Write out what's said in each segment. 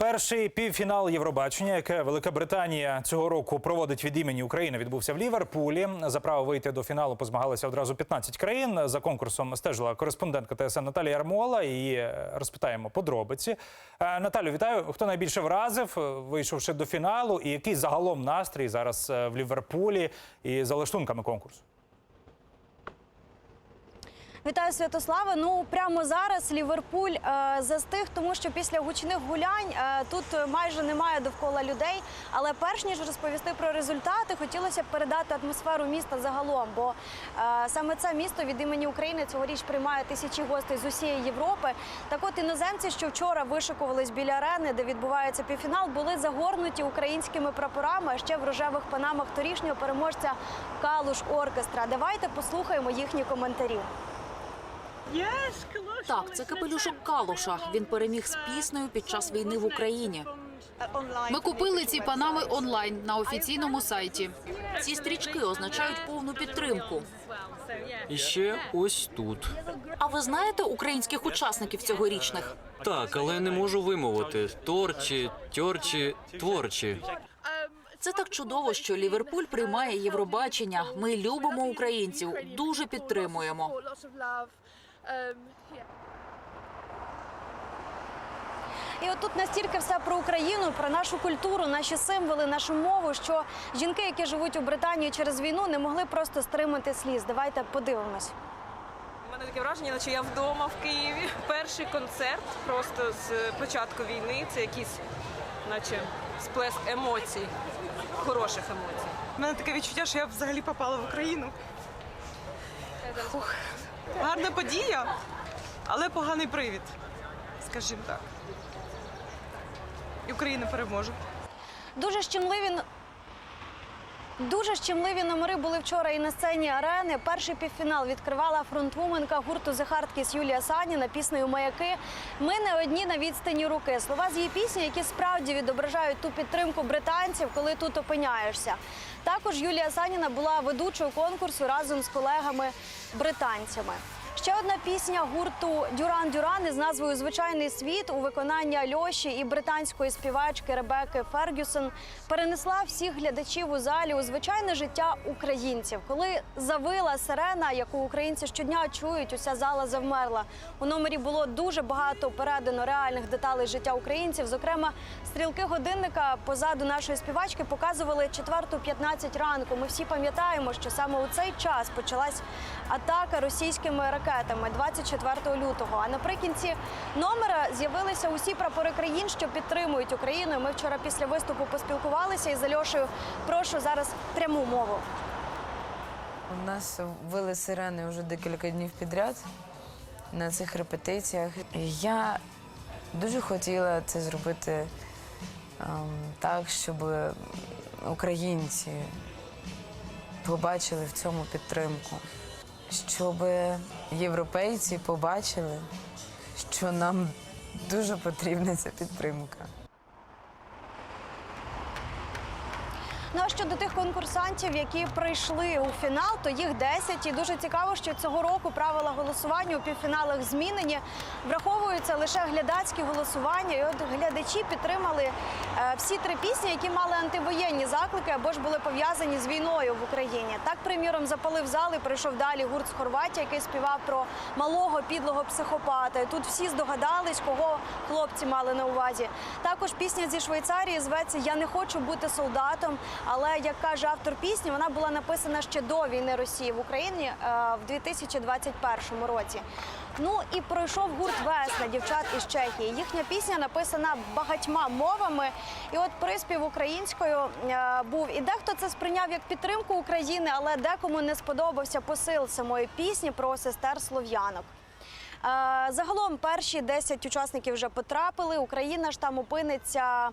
Перший півфінал Євробачення, яке Велика Британія цього року проводить від імені України, відбувся в Ліверпулі. За право вийти до фіналу позмагалися одразу 15 країн. За конкурсом стежила кореспондентка ТСН Наталія Ярмола. І е, розпитаємо подробиці. Е, Наталю, вітаю. Хто найбільше вразив, е, вийшовши до фіналу, і який загалом настрій зараз в Ліверпулі і за лаштунками конкурсу? Вітаю Святослава. Ну прямо зараз Ліверпуль е, застиг, тому що після гучних гулянь е, тут майже немає довкола людей. Але перш ніж розповісти про результати, хотілося б передати атмосферу міста загалом. Бо е, саме це місто від імені України цьогоріч приймає тисячі гостей з усієї Європи. Так от іноземці, що вчора вишикувались біля арени, де відбувається півфінал, були загорнуті українськими прапорами, ще в рожевих панамах торішнього переможця Калуш Оркестра. Давайте послухаємо їхні коментарі. Так, це капелюшок Калуша. Він переміг з піснею під час війни в Україні. Ми купили ці панами онлайн на офіційному сайті. Ці стрічки означають повну підтримку. І ще ось тут. А ви знаєте українських учасників цьогорічних? Так, але не можу вимовити. Торчі, тьорчі, творчі. Це так чудово, що Ліверпуль приймає Євробачення. Ми любимо українців, дуже підтримуємо. І от тут настільки все про Україну, про нашу культуру, наші символи, нашу мову, що жінки, які живуть у Британії через війну, не могли просто стримати сліз. Давайте подивимось. У мене таке враження, наче я вдома в Києві. Перший концерт просто з початку війни. Це якийсь, наче сплеск емоцій, хороших емоцій. У мене таке відчуття, що я взагалі попала в Україну. Фух. Гарна подія, але поганий привід, скажімо так. І Україна переможе. Дуже щемливі. Дуже щемливі номери були вчора і на сцені арени. Перший півфінал відкривала фронтвуменка гурту The Юлія Саніна піснею Маяки. Ми не одні на відстані руки. Слова з її пісні, які справді відображають ту підтримку британців, коли тут опиняєшся. Також Юлія Саніна була ведучою конкурсу разом з колегами британцями. Ще одна пісня гурту Дюран Дюран із назвою Звичайний світ у виконанні Альоші і британської співачки Ребекки Фергюсон перенесла всіх глядачів у залі у звичайне життя українців. Коли завила сирена, яку українці щодня чують, уся зала завмерла. У номері було дуже багато передано реальних деталей життя українців. Зокрема, стрілки годинника позаду нашої співачки показували 4.15 ранку. Ми всі пам'ятаємо, що саме у цей час почалась атака російськими ракетами 24 лютого. А наприкінці номера з'явилися усі прапори країн, що підтримують Україну. Ми вчора після виступу поспілкувалися із Альошею. Прошу зараз пряму мову. У нас вили сирени вже декілька днів підряд на цих репетиціях. Я дуже хотіла це зробити ем, так, щоб українці побачили в цьому підтримку, щоб європейці побачили, що нам дуже потрібна ця підтримка. Ну а щодо тих конкурсантів, які прийшли у фінал, то їх 10. І дуже цікаво, що цього року правила голосування у півфіналах змінені. Враховуються лише глядацькі голосування. І от глядачі підтримали е, всі три пісні, які мали антивоєнні заклики або ж були пов'язані з війною в Україні. Так, приміром, запалив зал і прийшов далі гурт з Хорватії, який співав про малого підлого психопата. І тут всі здогадались, кого хлопці мали на увазі. Також пісня зі Швейцарії зветься Я не хочу бути солдатом. Але як каже автор пісні, вона була написана ще до війни Росії в Україні е, в 2021 році. Ну і пройшов гурт Весна дівчат із Чехії. Їхня пісня написана багатьма мовами. І от приспів українською е, був. І дехто це сприйняв як підтримку України, але декому не сподобався посил самої пісні про сестер слов'янок. Загалом перші 10 учасників вже потрапили. Україна ж там опиниться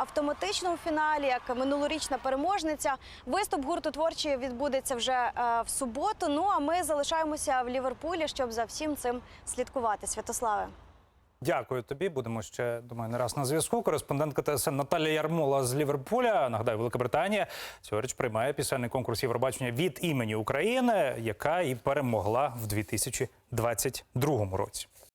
автоматично у фіналі, як минулорічна переможниця. Виступ гурту творчі відбудеться вже в суботу. Ну а ми залишаємося в Ліверпулі, щоб за всім цим слідкувати. Святославе. Дякую тобі. Будемо ще думаю не раз на зв'язку. Кореспондентка ТСН Наталія Ярмола з Ліверпуля. Нагадаю, Велика Британія цьогоріч приймає пісенний конкурс Євробачення від імені України, яка і перемогла в 2022 році.